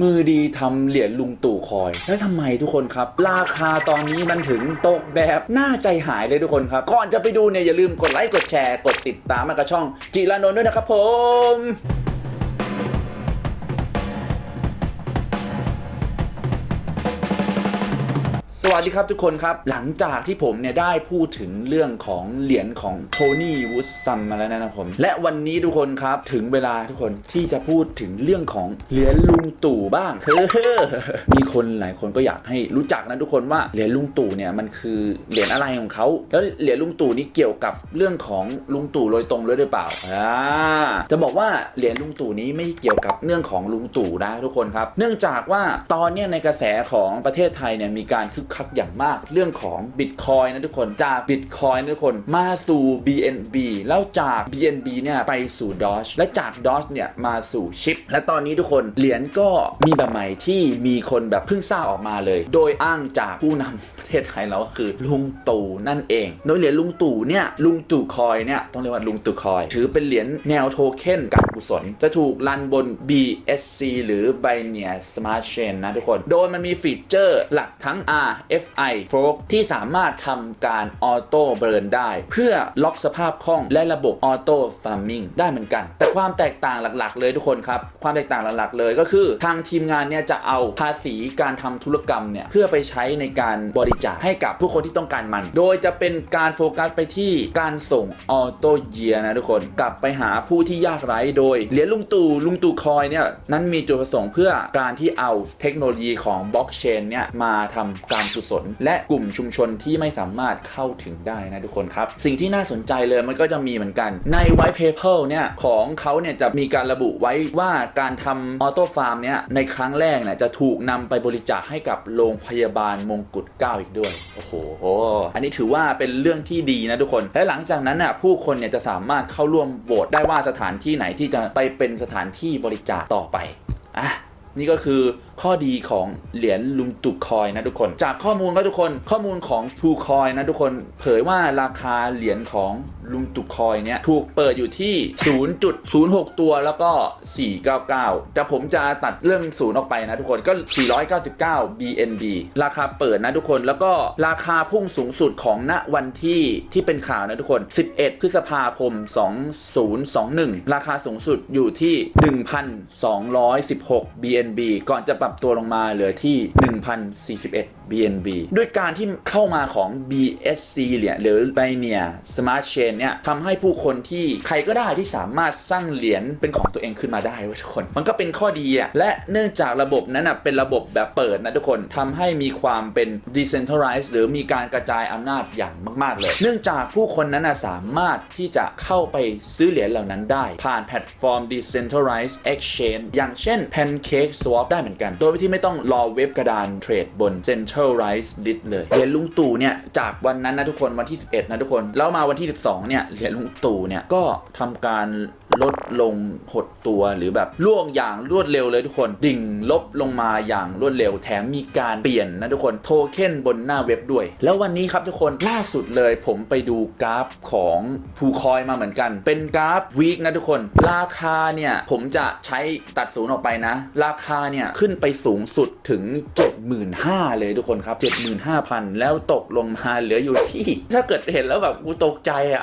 มือดีทำเหรียญลุงตู่คอย แล้วทำไมทุกคนครับ ราคาตอนนี้มันถึงตกแบบน่าใจหายเลยทุกคนครับ ก่อนจะไปดูเนี่ยอย่าลืมกดไลค์กดแชร์กดติดตามมากระช่องจิรานนท์ด้วยนะครับผม วัสดีครับทุกคนครับ หลังจากที่ผมเนี่ยได้พูดถึงเรื่องของเหรียญของโทนี่วูดซัมมาแล้วนะครับผม และวันนี้ทุกคนครับถึงเวลาทุกคนที่จะพูดถึงเรื่องของเหรียญลุงตู่บ้างเฮ้อมีคนหลายคนก็อยากให้รู้จักนะทุกคนว่าเหรียญลุงตู่เนี่ยมันคือเหรียญอะไรของเขาแล้วเหรียญลุงตู่นี่เกี่ยวกับเรื่องของลุงตู่โดยตรงเลยหรือเปล่าอ่าจะบอกว่าเหรียญลุงตู่นี้ไม่เกี่ยวกับเรื่องของลุงตู่นะทุกคนครับ เนื่องจากว่าตอนเนี้ยในกระแสของประเทศไทยเนี่ยมีการคึกคักอย่างมากเรื่องของบิตคอยนะทุกคนจากบิตคอยนะทุกคนมาสู่ BNB แล้วจาก BNB เนี่ยไปสู่ Doge และจาก Doge เนี่ยมาสู่ชิป และตอนนี้ทุกคนเหรียญก็มีแบบใหม่ที่มีคนแบบเพิ่งสร้างออกมาเลย โดยอ้างจากผู้นำประเทศไทยเราก็คือลุงตู่นั่นเอง โดยเหรียญลุงตู่เนี่ยลุงตู่คอยเนี่ยต้องเรียกว่าลุงตู่คอย ถือเป็นเหรียญแนวโทเค็นการกุศล จะถูกรันบน BSC หรือ Binance Smart Chain นะทุกคน โดยมันมีฟีเจอร์หลักทั้ง R F.I. Fork ที่สามารถทำการออโต้เบิร์นได้ เพื่อล็อกสภาพคล่องและระบบออโต้ฟาร์มิงได้เหมือนกัน แต่ความแตกต่างหลักๆ เลยทุกคนครับ ความแตกต่างหลักๆ เลยก็คือ ทางทีมงานเนี่ยจะเอาภาษีการทำธุรกรรมเนี่ยเพื่อไปใช้ในการบริจาคให้กับผู้คนที่ต้องการมัน โดยจะเป็นการโฟกัสไปที่การส่งออโต้เยียนะทุกคนกลับไปหาผู้ที่ยากไร้โดยเหรียญลุงตู่ลุงตู่คอยเนี่ยนั้นมีจุดประสงค์เพื่อการที่เอาเทคโนโลยีของบล็อกเชนเนี่ยมาทำการกุศล และกลุ่มชุมชนที่ไม่สามารถเข้าถึงได้นะทุกคนครับ สิ่งที่น่าสนใจเลยมันก็จะมีเหมือนกันใน white paper เนี่ยของเขาเนี่ยจะมีการระบุไว้ว่าการทำออโต้ฟาร์มเนี่ยในครั้งแรกเนี่ยจะถูกนำไปบริจาคให้กับโรงพยาบาลมงกุฎเกล้าอีกด้วย โอ้โห อันนี้ถือว่าเป็นเรื่องที่ดีนะทุกคน และหลังจากนั้นน่ะผู้คนเนี่ยจะสามารถเข้าร่วมโหวตได้ว่าสถานที่ไหนที่จะไปเป็นสถานที่บริจาคต่อไปอะนี่ก็คือ ข้อดีของเหรียญลุงตุกคอยนะทุกคน จากข้อมูลก็ทุกคนข้อมูลของทูคอยนะทุกคน เผยว่าราคาเหรียญของลุงตุกคอยเนี่ยถูกเปิดอยู่ที่ 0.06 ตัวแล้วก็ 499 แต่ผมจะตัดเรื่องศูนย์ออกไปนะทุกคนก็ 499 BNB ราคาเปิดนะทุกคนแล้วก็ราคาพุ่งสูงสุดของณวันที่ที่เป็นข่าวนะทุกคน 11 พฤษภาคม 2021 ราคาสูงสุดอยู่ที่ 1,216 BNB ก่อนจะปรับตัวลงมาเหลือที่ 1,041 BNB ด้วยการที่เข้ามาของ BSC เนี่ยหรือ Binance Smart Chain เนี่ยทำให้ผู้คนที่ใครก็ได้ที่สามารถสร้างเหรียญเป็นของตัวเองขึ้นมาได้เว้ยทุกคน มันก็เป็นข้อดีอะและเนื่องจากระบบนั้นนะเป็นระบบแบบเปิดนะทุกคนทำให้มีความเป็น decentralized หรือมีการกระจายอำนาจอย่างมาก ๆ เลย เนื่องจากผู้คนนั้นนะสามารถที่จะเข้าไปซื้อเหรียญเหล่านั้นได้ ผ่านแพลตฟอร์ม decentralized exchange อย่างเช่น Pancake Swap ได้เหมือนกันโดยที่ไม่ต้องรอเว็บกระดานเทรดบน centralized list เลยเหรียญลุงตู่เนี่ยจากวันนั้นนะทุกคนวันที่ 11 นะทุกคน แล้วมาวันที่ 12 เนี่ยเหรียญลุงตู่เนี่ยก็ทำการ ลดลงหดตัวหรือแบบล่วงอย่างรวดเร็วเลยทุกคนดิ่งลบลงมาอย่างรวดเร็วแถมมีการเปลี่ยนนะทุกคนโทเค็นบนหน้าเว็บด้วย แล้ววันนี้ครับทุกคนล่าสุดเลยผมไปดูกราฟของภูคอยมาเหมือนกัน เป็นกราฟวีคนะทุกคน ราคาเนี่ย ผมจะใช้ตัดศูนย์ออกไปนะ ราคาเนี่ย ขึ้นไปสูงสุดถึง 75,000 เลยทุกคนครับ 75,000 แล้วตกลงมาเหลืออยู่ที่ ถ้าเกิดเห็นแล้วแบบกูตกใจอะ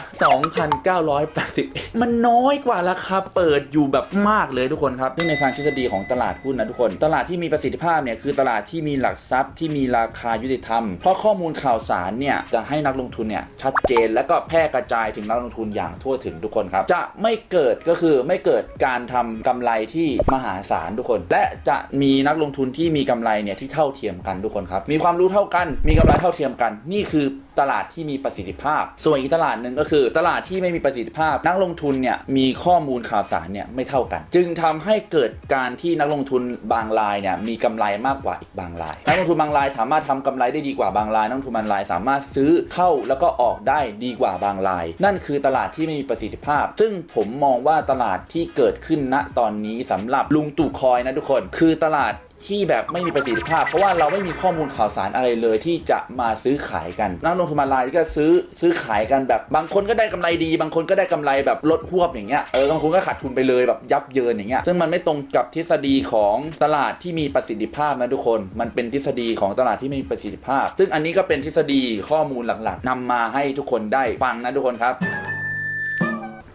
2,980มันน้อยกว่าราคาเปิดอยู่แบบมากเลยทุกคนครับซึ่งในทางทฤษฎีของตลาดหุ้นนะทุกคน ตลาดที่มีประสิทธิภาพเนี่ยคือตลาดที่มีหลักทรัพย์ที่มีราคายุติธรรม เพราะข้อมูลข่าวสารเนี่ยจะให้นักลงทุนเนี่ยชัดเจนและก็แพร่กระจายถึงนักลงทุนอย่างทั่วถึงทุกคนครับ จะไม่เกิดก็คือไม่เกิดการทำกำไรที่มหาศาลทุกคน และจะมีนักลงทุนที่มีกำไรเนี่ยที่เท่าเทียมกันทุกคนครับ มีความรู้เท่ากัน มีกำไรเท่าเทียมกัน นี่คือตลาดที่มีประสิทธิภาพ ส่วนอีกตลาดหนึ่งก็คือ ตลาดที่ไม่มีประสิทธิภาพ นักลงทุนเนี่ยมีข้ออมูลข่าวสารเนี่ยไม่เท่ากัน จึงทำให้เกิดการที่นักลงทุนบางรายเนี่ยมีกำไรมากกว่าอีกบางราย นักลงทุนบางรายสามารถทำกำไรได้ดีกว่าบางรายนักลงทุนบางรายสามารถซื้อเข้าแล้วก็ออกได้ดีกว่าบางราย นั่นคือตลาดที่ไม่มีประสิทธิภาพ ซึ่งผมมองว่าตลาดที่เกิดขึ้นณตอนนี้สำหรับลุงตู่คอยนะทุกคน คือตลาด ที่แบบไม่มีประสิทธิภาพ เพราะว่าเราไม่มีข้อมูลข่าวสารอะไรเลยที่จะมาซื้อขายกัน นักลงทุนออนไลน์ก็ซื้อซื้อขายกันแบบบางคนก็ได้กำไรดี บางคนก็ได้กำไรแบบลดหวบอย่างเงี้ยเออบางคนก็ขาดทุนไปเลยแบบยับเยินอย่างเงี้ยซึ่งมันไม่ตรงกับทฤษฎีของตลาดที่มีประสิทธิภาพนะทุกคน มันเป็นทฤษฎีของตลาดที่ไม่มีประสิทธิภาพ ซึ่งอันนี้ก็เป็นทฤษฎีข้อมูลหลักๆนำมาให้ทุกคนได้ฟังนะทุกคนครับ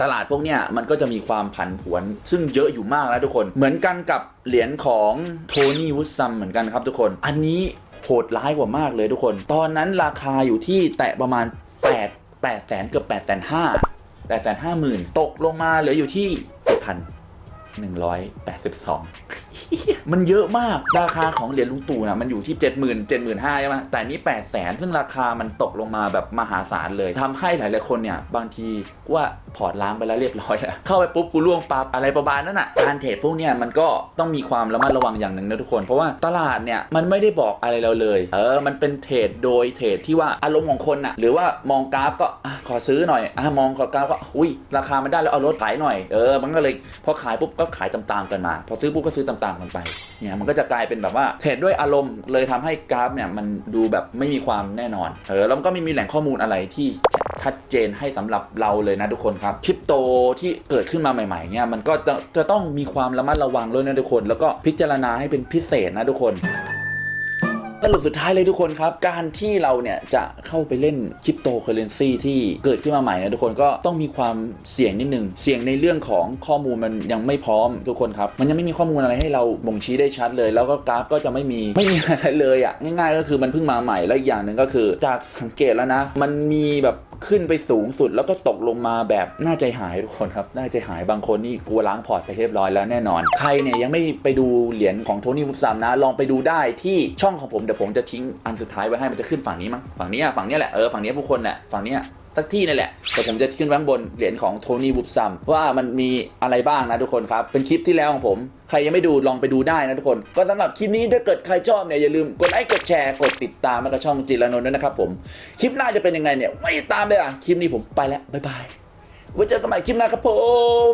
ตลาดพวกเนี้ยมันก็จะมีความผันผวน ซึ่งเยอะอยู่มากแล้วทุกคน เหมือนกันกับเหรียญของโทนี่วูดซัมเหมือนกันครับทุกคน อันนี้โหดร้ายกว่ามากเลยทุกคน ตอนนั้นราคาอยู่ที่แตะประมาณ 8 8แสนเกือบ8แสนห้าแปดแสนห้าหมื่นตกลงมาเหลืออยู่ที่พันหนึ่งร้อยแปดสิบสอง มันเยอะมากราคาของเหรียญลุงตู่นะมันอยู่ที่ 7 0 0 0 0 7 5 0 0 0ใช่ไหมแต่นี่ 8 0 0 0 0 0ซึ่งราคามันตกลงมาแบบมหาศาลเลยทำให้หลายๆคนเนี่ย บางทีว่าถอดล้างไปแล้วเรียบร้อยแล้วเข้าไปปุ๊บกูล่วงปั๊บอะไรประมาณนั้นอะการเทรดพวกเนี่ยมันก็ต้องมีความระมัดระวังอย่างหนึ่งนะทุกคน เพราะว่าตลาดเนี่ยมันไม่ได้บอกอะไรเราเลย เออมันเป็นเทรดโดยเทรดที่ว่าอารมณ์ของคนอะหรือว่ามองกราฟก็ ขอซื้อหน่อยอะมองกราฟก็อุ้ยราคามันได้แล้วเอารถขายหน่อยเออมันก็เลยพอขายปุ๊บก็ขายตามๆกันมา พอซื้อปุ๊บก็ซื้อตามๆกันไปเนี่ยมันก็จะกลายเป็นแบบว่าเทรดด้วยอารมณ์เลยทำให้กราฟเนี่ยมันดูแบบไม่มีความแน่นอนเออแล้วก็ไม่มีแหล่งข้อมูลอะไรที่ชัดเจนให้สำหรับเราเลยนะทุกคนครับคริปโตที่เกิดขึ้นมาใหม่ๆเนี่ยมันก็จะจะต้องมีความระมัดระวังด้วยนะทุกคน แล้วก็พิจารณาให้เป็นพิเศษนะทุกคน รุปสุดท้ายเลยทุกคนครับ การที่เราเนี่ยจะเข้าไปเล่นคริปโตเคอเรนซีที่เกิดขึ้นมาใหม่นะทุกคนก็ต้องมีความเสี่ยงนิดนึง เสี่ยงในเรื่องของข้อมูลมันยังไม่พร้อมทุกคนครับ มันยังไม่มีข้อมูลอะไรให้เราบ่งชี้ได้ชัดเลย แล้วก็กราฟก็จะไม่มีไม่มีอะไรเลยอะง่าย ๆ ก็คือมันเพิ่งมาใหม่แล้วอีกอย่างหนึ่งก็คือจากสังเกตแล้วนะ มันมีแบบ ขึ้นไปสูงสุดแล้วก็ตกลงมาแบบน่าใจหายทุกคนครับน่าใจหายบางคนนี่กลัวล้างพอร์ตไปเรียบร้อยแล้วแน่นอน ใครเนี่ยยังไม่ไปดูเหรียญของโทนี่วุฒซัมนะ ลองไปดูได้ที่ช่องของผมเดี๋ยวผมจะทิ้งอันสุดท้ายไว้ให้มันจะขึ้นฝั่งนี้มั้งฝั่งนี้ฝั่งนี้แหละเออฝั่งนี้ยผู้คนแหละฝั่งนี้ สักที่นี่แหละ แต่ผมจะขึ้นข้างบนเหรียญของโทนี่วุฒซัมว่ามันมีอะไรบ้างนะทุกคนครับ เป็นคลิปที่แล้วของผม ใครยังไม่ดูลองไปดูได้นะทุกคน ก็สำหรับคลิปนี้ถ้าเกิดใครชอบเนี่ยอย่าลืมกดไลค์กดแชร์กดติดตามแล้วก็ช่องจิรนนท์ด้วยนะครับผมคลิปหน้าจะเป็นยังไงเนี่ยไม่ตามเลยอะคลิปนี้ผมไปแล้วบ๊ายบายไว้เจอกันใหม่คลิปหน้าครับผม